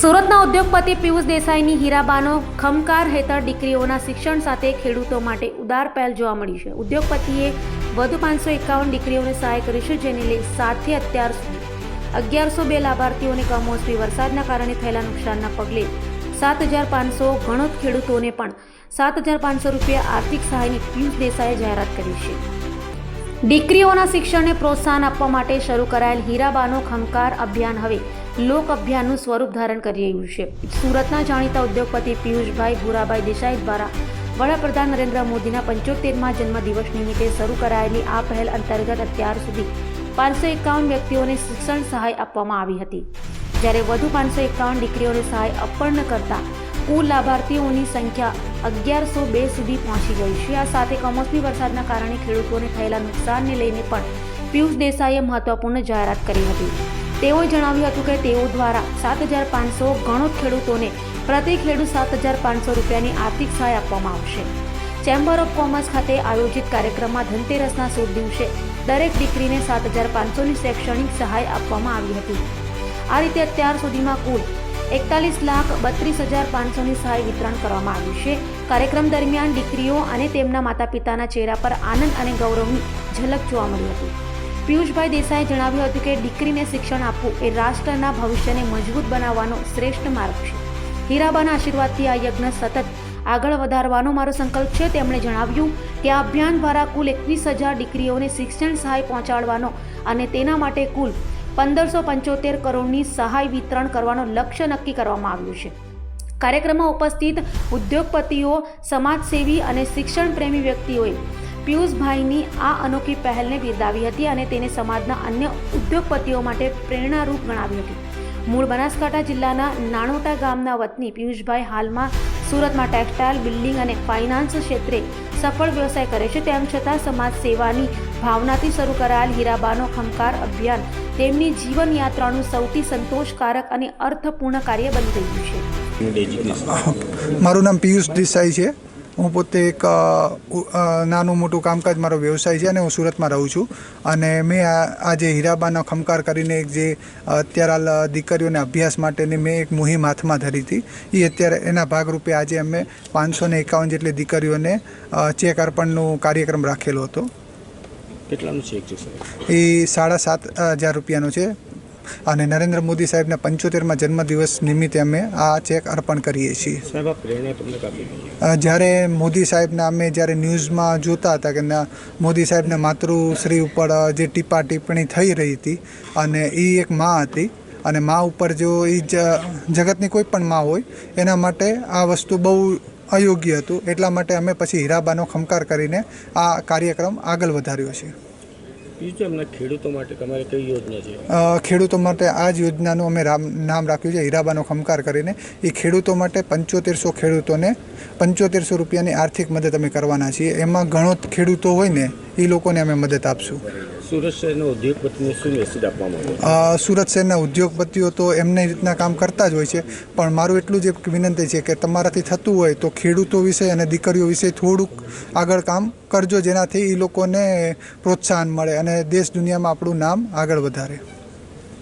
સુરતના ઉદ્યોગપતિ પિયુષ દેસાઈની હીરાબાનો ખમકાર હેઠળ દીકરીઓના શિક્ષણ સાથે ખેડૂતો માટે ઉદાર પહેલ જોવા મળી છે. ઉદ્યોગપતિએ વધુ પાંચસો એકાવન દીકરીઓને સહાય કરી છે, જેને લઈ સાતથી અત્યાર અગિયારસો બે લાભાર્થીઓને કમોસમી વરસાદના કારણે થયેલા નુકસાનના પગલે સાત હજાર પાંચસો ઘણો ખેડૂતોને પણ સાત હજાર પાંચસો રૂપિયા આર્થિક સહાયની પિયુષ દેસાઈએ જાહેરાત કરી છે. દીકરીઓના શિક્ષણને પ્રોત્સાહન આપવા માટે શરૂ કરાયેલ હીરાબાનો ખંકાર અભિયાન હવે લોક અભિયાનનું સ્વરૂપ ધારણ કરી રહ્યું છે. સુરતના જાણીતા ઉદ્યોગપતિ પિયુષભાઈ ભૂરાભાઈ દેસાઈ દ્વારા વડાપ્રધાન નરેન્દ્ર મોદીના પંચોતેરમાં જન્મદિવસ નિમિત્તે શરૂ કરાયેલી આ પહેલ અંતર્ગત અત્યાર સુધી પાંચસો એકાવન વ્યક્તિઓને શિક્ષણ સહાય આપવામાં આવી હતી. જ્યારે વધુ પાંચસો એકાવન દીકરીઓને સહાય અપર્ણ કરતા કુલ લાભાર્થીઓની સંખ્યા અગિયારસો બે સુધી પહોંચી ગઈ છે. આ સાથે કમોસમી વરસાદના કારણે ખેડૂતોને થયેલા નુકસાનને લઈને પણ પિયુષ દેસાઈએ મહત્વપૂર્ણ જાહેરાત કરી હતી. તેઓએ જણાવ્યું હતું કે તેઓ દ્વારા સાત હજાર પાંચસો ગણોત ખેડૂતોને પ્રતિ ખેડૂત સાત હજાર પાંચસો રૂપિયાની આર્થિક સહાય આપવામાં આવશે. ચેમ્બર ઓફ કોમર્સ ખાતે આયોજિત કાર્યક્રમમાં ધનતેરસના શુભ દિવસે દરેક દીકરીને સાત હજાર પાંચસોની શૈક્ષણિક સહાય આપવામાં આવી હતી. આ રીતે અત્યાર સુધીમાં કુલ એકતાલીસ લાખ બત્રીસ હજાર પાંચસોની સહાય વિતરણ કરવામાં આવ્યું છે. કાર્યક્રમ દરમિયાન દીકરીઓ અને તેમના માતા પિતાના ચહેરા પર આનંદ અને ગૌરવની ઝલક જોવા મળી હતી. પિયુષભાઈ દેસાઈએ જણાવ્યું હતું કે દીકરીને શિક્ષણ આપવું એ રાષ્ટ્રના ભવિષ્યને મજબૂત બનાવવાનો શ્રેષ્ઠ માર્ગ છે. હીરાબાના આશીર્વાદથી આ યજ્ઞ સતત આગળ વધારવાનો મારો સંકલ્પ છે. તેમણે જણાવ્યું કે આ અભિયાન દ્વારા કુલ એકવીસ હજાર દીકરીઓને શિક્ષણ સહાય પહોંચાડવાનો અને તેના માટે કુલ પંદરસો પંચોતેર કરોડની સહાય વિતરણ કરવાનો લક્ષ્ય નક્કી કરવામાં આવ્યું છે. કાર્યક્રમમાં ઉપસ્થિત ઉદ્યોગપતિઓ, સમાજસેવી અને શિક્ષણ પ્રેમી વ્યક્તિઓએ પિયુષભાઈની આ અનોખી પહેલને બિરદાવી હતી અને તેને સમાજના અન્ય ઉદ્યોગપતિઓ માટે પ્રેરણારૂપ ગણાવી હતી. મૂળ બનાસકાંઠા જિલ્લાના નાણોટા ગામના વતની પિયુષભાઈ હાલમાં સુરતમાં ટેક્સટાઇલ, બિલ્ડિંગ અને ફાઇનાન્સ ક્ષેત્રે સફળ વ્યવસાય કરે છે તેમ છતાં સમાજ સેવાની ભાવનાથી શરૂ કરાયેલ હીરાબાનો ખમકાર અભિયાન તેમની જીવન યાત્રાનું સૌથી સંતોષકારક અને અર્થપૂર્ણ કાર્ય બની રહ્યું છે. મારું નામ પિયુષ દેસાઈ છે. હું પોતે એક નાનું મોટું કામકાજ મારો વ્યવસાય છે અને હું સુરતમાં રહું છું. અને મેં આ આ જે હીરાબાનો ખમકાર કરીને એક જે અત્યારે હાલ દીકરીઓને અભ્યાસ માટેની મેં એક મુહિમ હાથમાં ધરી હતી. એ અત્યારે એના ભાગરૂપે આજે અમે પાંચસો ને એકાવન જેટલી દીકરીઓને ચેક અર્પણનો કાર્યક્રમ રાખેલો હતો. કેટલાનું ચેક છે એ સાડા સાત હજાર રૂપિયાનો છે. અને નરેન્દ્ર મોદી સાહેબના પંચોતેરમાં જન્મદિવસ નિમિત્તે અમે આ ચેક અર્પણ કરીએ છીએ. જ્યારે મોદી સાહેબના અમે જ્યારે ન્યૂઝમાં જોતા હતા કે મોદી સાહેબના માતૃશ્રી ઉપર જે ટીપા ટિપ્પણી થઈ રહી હતી અને એ એક માં હતી અને માં ઉપર જો એ જગતની કોઈ પણ માં હોય એના માટે આ વસ્તુ બહુ અયોગ્ય હતું. એટલા માટે અમે પછી હીરાબાનો ખમકાર કરીને આ કાર્યક્રમ આગળ વધાર્યો છે. ખેડૂતો માટે આ જ યોજનાનું અમે રામ, નામ રાખ્યું છે, હીરાબાનો ખમકાર કરીને. એ ખેડૂતો માટે પંચોતેરસો ખેડૂતોને પંચોતેરસો રૂપિયાની આર્થિક મદદ અમે કરવાના છીએ. એમાં ઘણો ખેડૂતો હોય ને, એ લોકોને અમે મદદ આપશું. સુરત શહેરના ઉદ્યોગપતિઓ તો એમને રીતના કામ કરતા જ હોય છે. પણ મારું એટલું જ એક વિનંતી છે કે તમારાથી થતું હોય તો ખેડૂતો વિશે અને દીકરીઓ વિશે થોડુંક આગળ કામ કરજો જેનાથી એ લોકોને પ્રોત્સાહન મળે અને દેશ દુનિયામાં આપણું નામ આગળ વધારે.